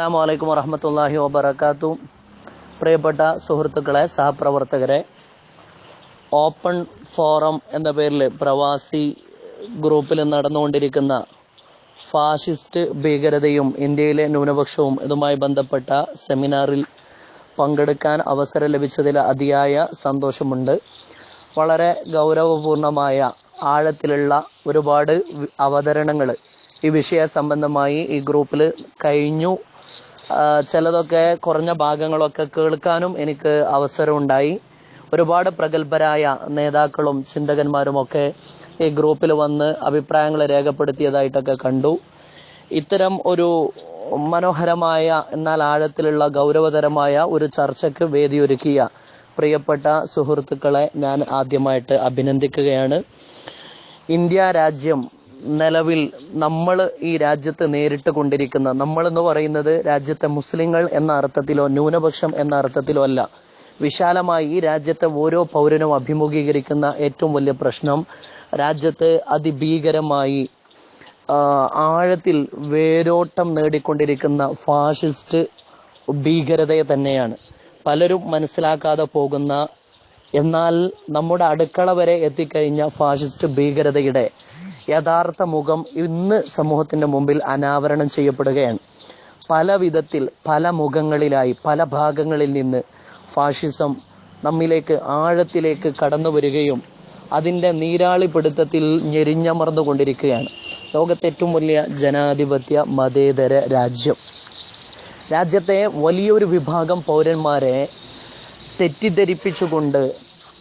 അസ്സാം വലൈക്കും വറഹമത്തല്ലാഹി വബർക്കാത്തു പ്രിയപ്പെട്ട സുഹൃത്തുക്കളെ സഹപ്രവർത്തകരെ ഓപ്പൺ ഫോറം എന്ന പേരിൽ പ്രവാസി ഗ്രൂപ്പിൽ നടന്നുകൊണ്ടിരിക്കുന്ന ഫാഷിസ്റ്റ് ഭീകരതയും ഇന്ത്യയിലെ ന്യൂനപക്ഷവും ഇതുമായി ബന്ധപ്പെട്ട സെമിനാറിൽ പങ്കെടുക്കാൻ അവസരം ലഭിച്ചതിൽ അതിയായ സന്തോഷമുണ്ട്. വളരെ ഗൗരവപൂർണമായ ആഴത്തിലുള്ള ഒരുപാട് അവതരണങ്ങൾ ഈ വിഷയ സംബന്ധമായി ഈ ഗ്രൂപ്പിൽ കഴിഞ്ഞു. ചിലതൊക്കെ കുറഞ്ഞ ഭാഗങ്ങളൊക്കെ കേൾക്കാനും എനിക്ക് അവസരമുണ്ടായി. ഒരുപാട് പ്രഗത്ഭരായ നേതാക്കളും ചിന്തകന്മാരും ഒക്കെ ഈ ഗ്രൂപ്പിൽ വന്ന് അഭിപ്രായങ്ങൾ രേഖപ്പെടുത്തിയതായിട്ടൊക്കെ കണ്ടു. ഇത്തരം ഒരു മനോഹരമായ എന്നാൽ ആഴത്തിലുള്ള ഗൗരവതരമായ ഒരു ചർച്ചയ്ക്ക് വേദിയൊരുക്കിയ പ്രിയപ്പെട്ട സുഹൃത്തുക്കളെ ഞാൻ ആദ്യമായിട്ട് അഭിനന്ദിക്കുകയാണ്. ഇന്ത്യ രാജ്യം നിലവിൽ നമ്മൾ ഈ രാജ്യത്ത് നേരിട്ട് കൊണ്ടിരിക്കുന്ന നമ്മൾ എന്ന് പറയുന്നത് രാജ്യത്തെ മുസ്ലിങ്ങൾ എന്ന അർത്ഥത്തിലോ ന്യൂനപക്ഷം എന്ന അർത്ഥത്തിലോ അല്ല. വിശാലമായി ഈ രാജ്യത്തെ ഓരോ പൗരനും അഭിമുഖീകരിക്കുന്ന ഏറ്റവും വലിയ പ്രശ്നം രാജ്യത്ത് അതിഭീകരമായി ആഴത്തിൽ വേരോട്ടം നേടിക്കൊണ്ടിരിക്കുന്ന ഫാഷിസ്റ്റ് ഭീകരതയെ തന്നെയാണ്. പലരും മനസ്സിലാക്കാതെ പോകുന്ന എന്നാൽ നമ്മുടെ അടുക്കള വരെ എത്തിക്കഴിഞ്ഞ ഫാഷിസ്റ്റ് ഭീകരതയുടെ യഥാർത്ഥ മുഖം ഇന്ന് സമൂഹത്തിന്റെ മുമ്പിൽ അനാവരണം ചെയ്യപ്പെടുകയാണ്. പല വിധത്തിൽ പല മുഖങ്ങളിലായി പല ഭാഗങ്ങളിൽ നിന്ന് ഫാഷിസം നമ്മിലേക്ക് ആഴത്തിലേക്ക് കടന്നു വരികയും അതിന്റെ നീരാളിപ്പിടുത്തത്തിൽ ഞെരിഞ്ഞമർന്നുകൊണ്ടിരിക്കുകയാണ് ലോകത്തെ ഏറ്റവും വലിയ ജനാധിപത്യ മതേതര രാജ്യം. രാജ്യത്തെ വലിയൊരു വിഭാഗം പൗരന്മാരെ തെറ്റിദ്ധരിപ്പിച്ചുകൊണ്ട്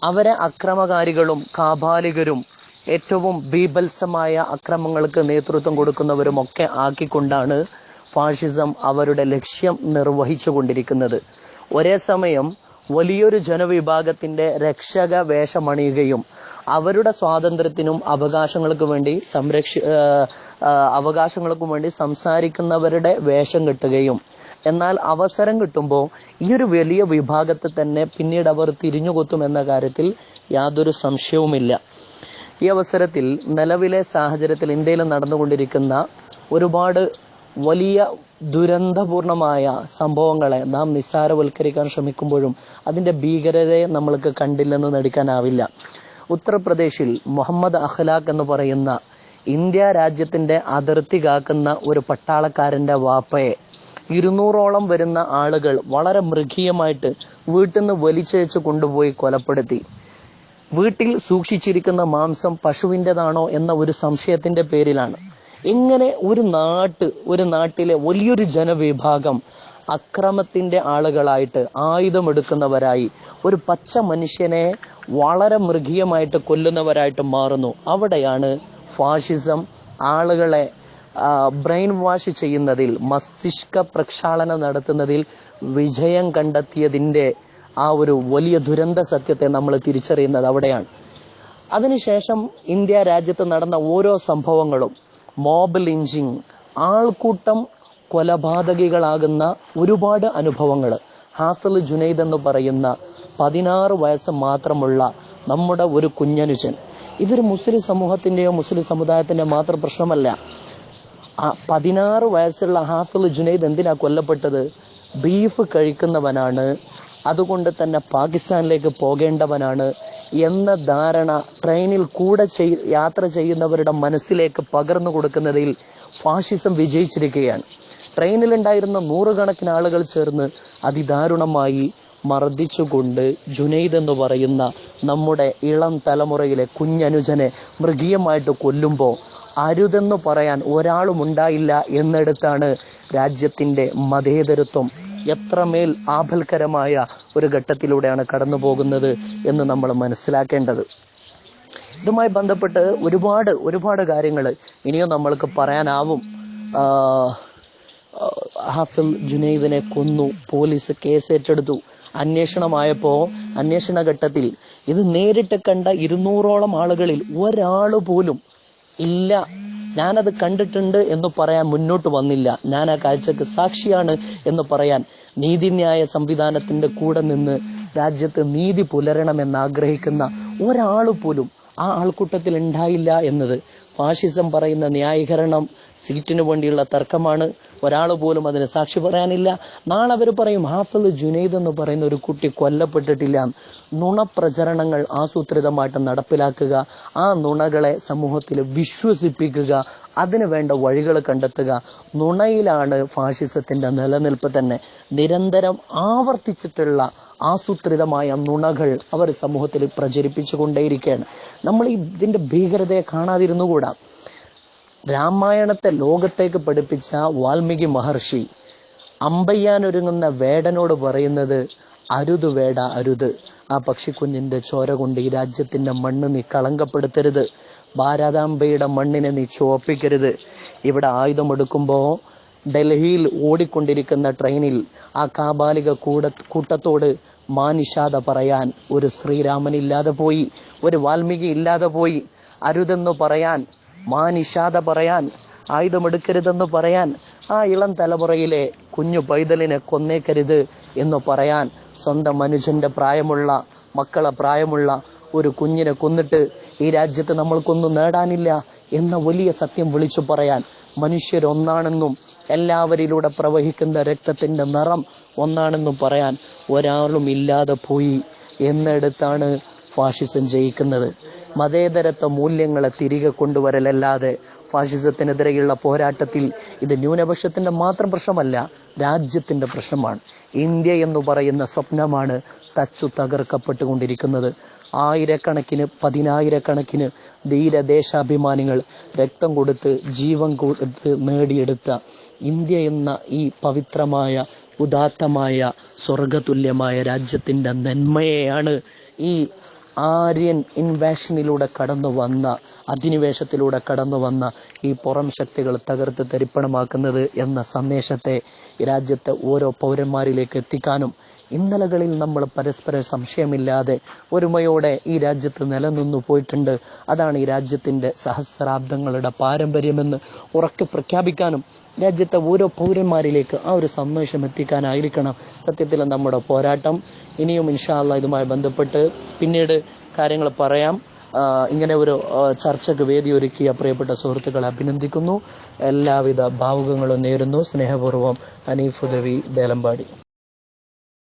അവരെ അക്രമകാരികളും കാപാലികരും ഏറ്റവും ബീഭത്സമായ അക്രമങ്ങൾക്ക് നേതൃത്വം കൊടുക്കുന്നവരുമൊക്കെ ആക്കിക്കൊണ്ടാണ് ഫാഷിസം അവരുടെ ലക്ഷ്യം നിർവഹിച്ചു കൊണ്ടിരിക്കുന്നത് ഒരേ സമയം വലിയൊരു ജനവിഭാഗത്തിന്റെ രക്ഷക വേഷമണിയുകയും അവരുടെ സ്വാതന്ത്ര്യത്തിനും അവകാശങ്ങൾക്കു വേണ്ടി സംരക്ഷ അവകാശങ്ങൾക്കും വേണ്ടി സംസാരിക്കുന്നവരുടെ വേഷം കെട്ടുകയും എന്നാൽ അവസരം കിട്ടുമ്പോൾ ഈ ഒരു വലിയ വിഭാഗത്തെ തന്നെ പിന്നീട് അവർ തിരിഞ്ഞുകൊത്തും എന്ന കാര്യത്തിൽ യാതൊരു സംശയവുമില്ല. ഈ അവസരത്തിൽ നിലവിലെ സാഹചര്യത്തിൽ ഇന്ത്യയിൽ നടന്നുകൊണ്ടിരിക്കുന്ന ഒരുപാട് വലിയ ദുരന്തപൂർണമായ സംഭവങ്ങളെ നാം നിസ്സാരവൽക്കരിക്കാൻ ശ്രമിക്കുമ്പോഴും അതിന്റെ ഭീകരതയെ നമ്മൾക്ക് കണ്ടില്ലെന്ന് നടിക്കാനാവില്ല. ഉത്തർപ്രദേശിൽ മുഹമ്മദ് അഖ്ലാഖ് എന്ന് പറയുന്ന ഇന്ത്യ രാജ്യത്തിന്റെ അതിർത്തി കാക്കുന്ന ഒരു പട്ടാളക്കാരന്റെ വാപ്പയെ ഇരുന്നൂറോളം വരുന്ന ആളുകൾ വളരെ മൃഗീയമായിട്ട് വീട്ടിൽ നിന്ന് വലിച്ചയച്ച് കൊണ്ടുപോയി കൊലപ്പെടുത്തി. വീട്ടിൽ സൂക്ഷിച്ചിരിക്കുന്ന മാംസം പശുവിന്റെതാണോ എന്ന ഒരു സംശയത്തിന്റെ പേരിലാണ്. എങ്ങനെ ഒരു നാട്ട് ഒരു നാട്ടിലെ വലിയൊരു ജനവിഭാഗം അക്രമത്തിന്റെ ആളുകളായിട്ട് ആയുധമെടുക്കുന്നവരായി ഒരു പച്ച മനുഷ്യനെ വളരെ മൃഗീയമായിട്ട് കൊല്ലുന്നവരായിട്ട് മാറുന്നു. അവിടെയാണ് ഫാഷിസം ആളുകളെ ബ്രെയിൻ വാഷ് ചെയ്യുന്നതിൽ മസ്തിഷ്ക പ്രക്ഷാളനം നടത്തുന്നതിൽ വിജയം കണ്ടെത്തിയതിന്റെ ആ ഒരു വലിയ ദുരന്ത സത്യത്തെ നമ്മൾ തിരിച്ചറിയുന്നത് അവിടെയാണ്. അതിനുശേഷം ഇന്ത്യ രാജ്യത്ത് നടന്ന ഓരോ സംഭവങ്ങളും മോബ് ലിഞ്ചിങ് ആൾക്കൂട്ടം കൊലപാതകികളാകുന്ന ഒരുപാട് അനുഭവങ്ങൾ ഹാഫിൽ ജുനൈദ് എന്ന് പറയുന്ന പതിനാറ് വയസ്സ് മാത്രമുള്ള നമ്മുടെ ഒരു കുഞ്ഞനുജൻ. ഇതൊരു മുസ്ലിം സമൂഹത്തിന്റെയോ മുസ്ലിം സമുദായത്തിന്റെ മാത്രം പ്രശ്നമല്ല. പതിനാറ് വയസ്സുള്ള ഹാഫിൽ ജുനൈദ് എന്തിനാ കൊല്ലപ്പെട്ടത്? ബീഫ് കഴിക്കുന്നവനാണ്. അതുകൊണ്ട് തന്നെ പാകിസ്ഥാനിലേക്ക് പോകേണ്ടവനാണ് എന്ന ധാരണ ട്രെയിനിൽ കൂടെ യാത്ര ചെയ്യുന്നവരുടെ മനസ്സിലേക്ക് പകർന്നു കൊടുക്കുന്നതിൽ ഫാഷിസം വിജയിച്ചിരിക്കുകയാണ്. ട്രെയിനിലുണ്ടായിരുന്ന നൂറുകണക്കിന് ആളുകൾ ചേർന്ന് അതിദാരുണമായി മർദ്ദിച്ചുകൊണ്ട് ജുനൈദ് എന്ന് പറയുന്ന നമ്മുടെ ഇളം തലമുറയിലെ കുഞ്ഞനുജനെ മൃഗീയമായിട്ട് കൊല്ലുമ്പോൾ അരുതെന്ന് പറയാൻ ഒരാളും ഉണ്ടായില്ല എന്നെടുത്താണ് രാജ്യത്തിന്റെ മതേതരത്വം. എത്രമേൽ ആഭൽക്കരമായ ഒരു ഘട്ടത്തിലൂടെയാണ് കടന്നു പോകുന്നത് എന്ന് നമ്മൾ മനസ്സിലാക്കേണ്ടത്. ഇതുമായി ബന്ധപ്പെട്ട് ഒരുപാട് ഒരുപാട് കാര്യങ്ങൾ ഇനിയും നമ്മൾക്ക് പറയാനാവും. ഹാഫിൽ ജുനൈദിനെ കൊന്നു പോലീസ് കേസ് ഏറ്റെടുത്തു അന്വേഷണമായപ്പോ അന്വേഷണ ഘട്ടത്തിൽ ഇത് നേരിട്ട് കണ്ട ഇരുന്നൂറോളം ആളുകളിൽ ഒരാൾ പോലും ഇല്ല. ഞാനത് കണ്ടിട്ടുണ്ട് എന്ന് പറയാൻ മുന്നോട്ട് വന്നില്ല. ഞാൻ ആ കാഴ്ചക്ക് സാക്ഷിയാണ് എന്ന് പറയാൻ നീതിന്യായ സംവിധാനത്തിന്റെ കൂടെ നിന്ന് രാജ്യത്ത് നീതി പുലരണമെന്ന് ആഗ്രഹിക്കുന്ന ഒരാൾ പോലും ആ ആൾക്കൂട്ടത്തിൽ ഉണ്ടായില്ല എന്നത് ഫാഷിസം പറയുന്ന ന്യായീകരണം സീറ്റിനു വേണ്ടിയുള്ള തർക്കമാണ്. ഒരാൾ പോലും അതിന് സാക്ഷി പറയാനില്ല. നാളെ അവർ പറയും ഹാഫിൽ ജുനൈദ് എന്ന് പറയുന്ന ഒരു കുട്ടി കൊല്ലപ്പെട്ടിട്ടില്ല. നുണപ്രചരണങ്ങൾ ആസൂത്രിതമായിട്ട് നടപ്പിലാക്കുക. ആ നുണകളെ സമൂഹത്തിൽ വിശ്വസിപ്പിക്കുക. അതിന് വേണ്ട വഴികൾ കണ്ടെത്തുക. നുണയിലാണ് ഫാഷിസത്തിന്റെ നിലനിൽപ്പ് തന്നെ. നിരന്തരം ആവർത്തിച്ചിട്ടുള്ള ആസൂത്രിതമായ നുണകൾ അവർ സമൂഹത്തിൽ പ്രചരിപ്പിച്ചു കൊണ്ടേയിരിക്കുകയാണ് നമ്മൾ ഇതിന്റെ ഭീകരതയെ കാണാതിരുന്നുകൂടാ? രാമായണത്തെ ലോകത്തേക്ക് പഠിപ്പിച്ച വാൽമീകി മഹർഷി അമ്പയ്യാനൊരുങ്ങുന്ന വേടനോട് പറയുന്നത് അരുത് വേട അരുത്. ആ പക്ഷിക്കുഞ്ഞിന്റെ ചോര കൊണ്ട് ഈ രാജ്യത്തിന്റെ മണ്ണ് നീ കളങ്കപ്പെടുത്തരുത്. ഭാരതാംബയുടെ മണ്ണിനെ നീ ചോപ്പിക്കരുത് ഇവിടെ ആയുധമെടുക്കുമ്പോ ഡൽഹിയിൽ ഓടിക്കൊണ്ടിരിക്കുന്ന ട്രെയിനിൽ ആ കാബാലിക കൂട കൂട്ടത്തോട് മാനിഷാത പറയാൻ ഒരു ശ്രീരാമൻ ഇല്ലാതെ പോയി ഒരു വാൽമീകി ഇല്ലാതെ പോയി. അരുതെന്ന് പറയാൻ മാനിഷാദ പറയാൻ ആയുധമെടുക്കരുതെന്ന് പറയാൻ ആ ഇളം തലമുറയിലെ കുഞ്ഞു പൈതലിനെ കൊന്നേക്കരുത് എന്ന് പറയാൻ സ്വന്തം മനുഷ്യന്റെ പ്രായമുള്ള മക്കളെ പ്രായമുള്ള ഒരു കുഞ്ഞിനെ കൊന്നിട്ട് ഈ രാജ്യത്ത് നമ്മൾക്കൊന്നും നേടാനില്ല എന്ന വലിയ സത്യം വിളിച്ചു പറയാൻ മനുഷ്യരൊന്നാണെന്നും എല്ലാവരിലൂടെ പ്രവഹിക്കുന്ന രക്തത്തിന്റെ നിറം ഒന്നാണെന്നും പറയാൻ ഒരാളും ഇല്ലാതെ പോയി എന്നിടത്താണ് ഫാഷിസം ജയിക്കുന്നത്. മതേതരത്വ മൂല്യങ്ങളെ തിരികെ കൊണ്ടുവരലല്ലാതെ ഫാഷിസത്തിനെതിരെയുള്ള പോരാട്ടത്തിൽ ഇത് ന്യൂനപക്ഷത്തിന്റെ മാത്രം പ്രശ്നമല്ല രാജ്യത്തിന്റെ പ്രശ്നമാണ്. ഇന്ത്യ എന്ന് പറയുന്ന സ്വപ്നമാണ് തച്ചു തകർക്കപ്പെട്ടുകൊണ്ടിരിക്കുന്നത്. ആയിരക്കണക്കിന് പതിനായിരക്കണക്കിന് ധീരദേശാഭിമാനികൾ രക്തം കൊടുത്ത് ജീവൻ കൊടുത്ത് നേടിയെടുത്ത ഇന്ത്യ എന്ന ഈ പവിത്രമായ ഉദാത്തമായ സ്വർഗതുല്യമായ രാജ്യത്തിന്റെ നന്മയെയാണ് ഈ ആര്യൻ ഇൻവേഷനിലൂടെ കടന്നു വന്ന അധിനിവേശത്തിലൂടെ കടന്നു വന്ന ഈ പുറം ശക്തികൾ തകർത്ത് തരിപ്പണമാക്കുന്നത് എന്ന സന്ദേശത്തെ രാജ്യത്തെ ഓരോ പൗരന്മാരിലേക്ക് എത്തിക്കാനും ഇന്നലകളിൽ നമ്മൾ പരസ്പര സംശയമില്ലാതെ ഒരുമയോടെ ഈ രാജ്യത്ത് നിലനിന്നു പോയിട്ടുണ്ട്. അതാണ് ഈ രാജ്യത്തിന്റെ സഹസ്രാബ്ദങ്ങളുടെ പാരമ്പര്യമെന്ന് ഉറക്കെ പ്രഖ്യാപിക്കാനും രാജ്യത്തെ ഓരോ പൗരന്മാരിലേക്ക് ആ ഒരു സന്ദേശം എത്തിക്കാനായിരിക്കണം. സത്യത്തിൽ നമ്മുടെ പോരാട്ടം. ഇനിയും ഇൻഷാല്ല ഇതുമായി ബന്ധപ്പെട്ട് പിന്നീട് കാര്യങ്ങൾ പറയാം. ഇങ്ങനെ ഒരു ചർച്ചയ്ക്ക് വേദി ഒരുക്കിയ പ്രിയപ്പെട്ട സുഹൃത്തുക്കളെ അഭിനന്ദിക്കുന്നു. എല്ലാവിധ ഭാവുകങ്ങളും നേരുന്നു. സ്നേഹപൂർവം ഹനീഫ് ഉദവി ദേലമ്പാടി.